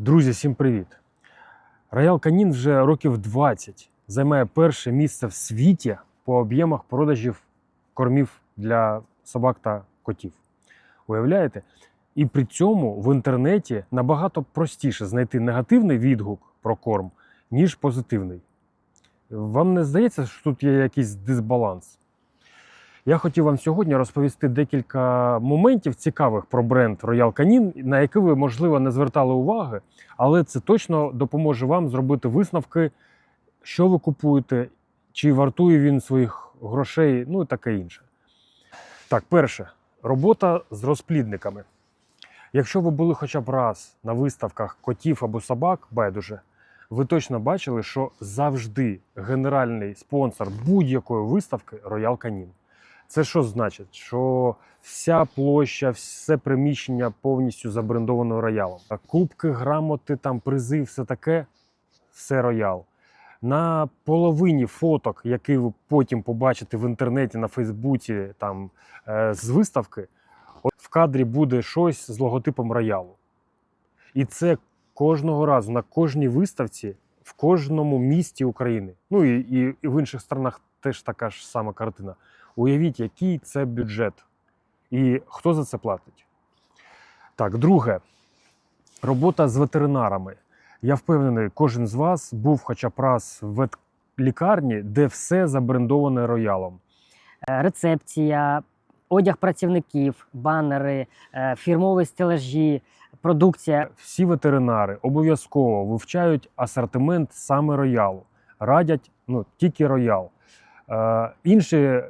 Друзі, всім привіт! Роял Канін вже років 20 займає перше місце в світі по об'ємах продажів кормів для собак та котів. Уявляєте? І при цьому в інтернеті набагато простіше знайти негативний відгук про корм, ніж позитивний. Вам не здається, що тут є якийсь дисбаланс? Я хотів вам сьогодні розповісти декілька моментів цікавих про бренд Royal Canin, на які ви, можливо, не звертали уваги, але це точно допоможе вам зробити висновки, що ви купуєте, чи вартує він своїх грошей, ну і таке інше. Так, перше, робота з розплідниками. Якщо ви були хоча б раз на виставках котів або собак, байдуже, ви точно бачили, що завжди генеральний спонсор будь-якої виставки Royal Canin. Це що значить? Що вся площа, все приміщення повністю забрендовано роялом. Кубки, грамоти, там призи, все таке, все роял. На половині фоток, які ви потім побачите в інтернеті, на Фейсбуці, там е, з виставки, от в кадрі буде щось з логотипом роялу. І це кожного разу на кожній виставці, в кожному місті України. Ну і, і, і в інших странах теж така ж сама картина. Уявіть, який це бюджет і хто за це платить. Так, друге, робота з ветеринарами. Я впевнений, кожен з вас був хоча б раз в ветлікарні, де все забрендоване роялом. Е, рецепція, одяг працівників, банери, е, фірмові стелажі, продукція. Всі ветеринари обов'язково вивчають асортимент саме роялу, радять ну, тільки роял. Е, інші е,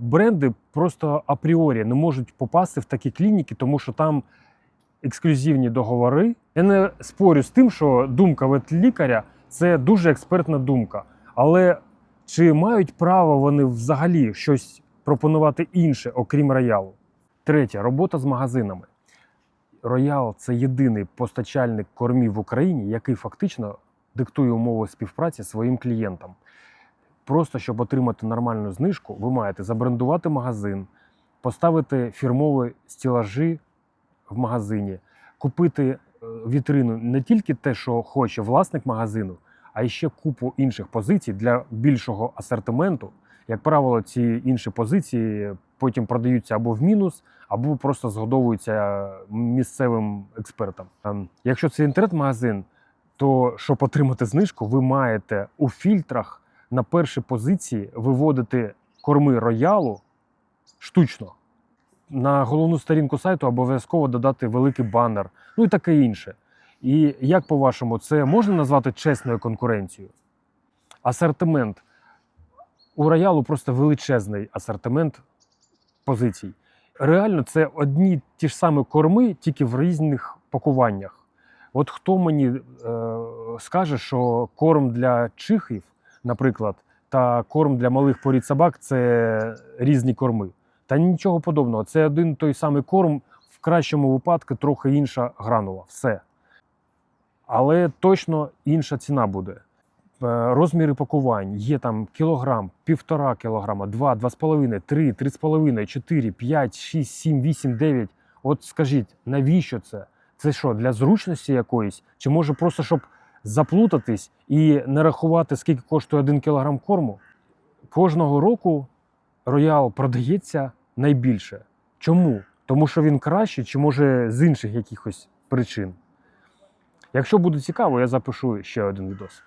бренди просто апріорі не можуть попасти в такі клініки, тому що там ексклюзивні договори. Я не спорю з тим, що думка ветлікаря це дуже експертна думка. Але чи мають право вони взагалі щось пропонувати інше, окрім роялу? Третє робота з магазинами. Роял це єдиний постачальник кормів в Україні, який фактично диктує умови співпраці своїм клієнтам. Просто щоб отримати нормальну знижку, ви маєте забрендувати магазин, поставити фірмові стілажі в магазині, купити е, вітрину не тільки те, що хоче власник магазину, а ще купу інших позицій для більшого асортименту. Як правило, ці інші позиції потім продаються або в мінус, або просто згодовуються місцевим експертам. Ем, Якщо це інтернет-магазин, то щоб отримати знижку, ви маєте у фільтрах на першій позиції виводити корми роялу штучно. На головну сторінку сайту обов'язково додати великий банер, ну і таке інше. І як по-вашому, це можна назвати чесною конкуренцією? Асортимент. У роялу просто величезний асортимент позицій. Реально, це одні ті ж самі корми, тільки в різних пакуваннях. От хто мені е, скаже, що корм для чихів, наприклад, та корм для малих порід собак це різні корми. Та нічого подобного. Це один той самий корм, в кращому випадку трохи інша гранула. Все. Але точно інша ціна буде. Е, Розміри пакувань є там кілограм, півтора кілограма, два, два з половиною, три, три з половиною, чотири, п'ять, шість, сім, вісім, дев'ять. От скажіть, навіщо це? Це що, для зручності якоїсь? Чи може просто щоб заплутатись і не рахувати, скільки коштує один кілограм корму? Кожного року роял продається найбільше. Чому? Тому що він кращий, чи може з інших якихось причин. Якщо буде цікаво, я запишу ще один відос.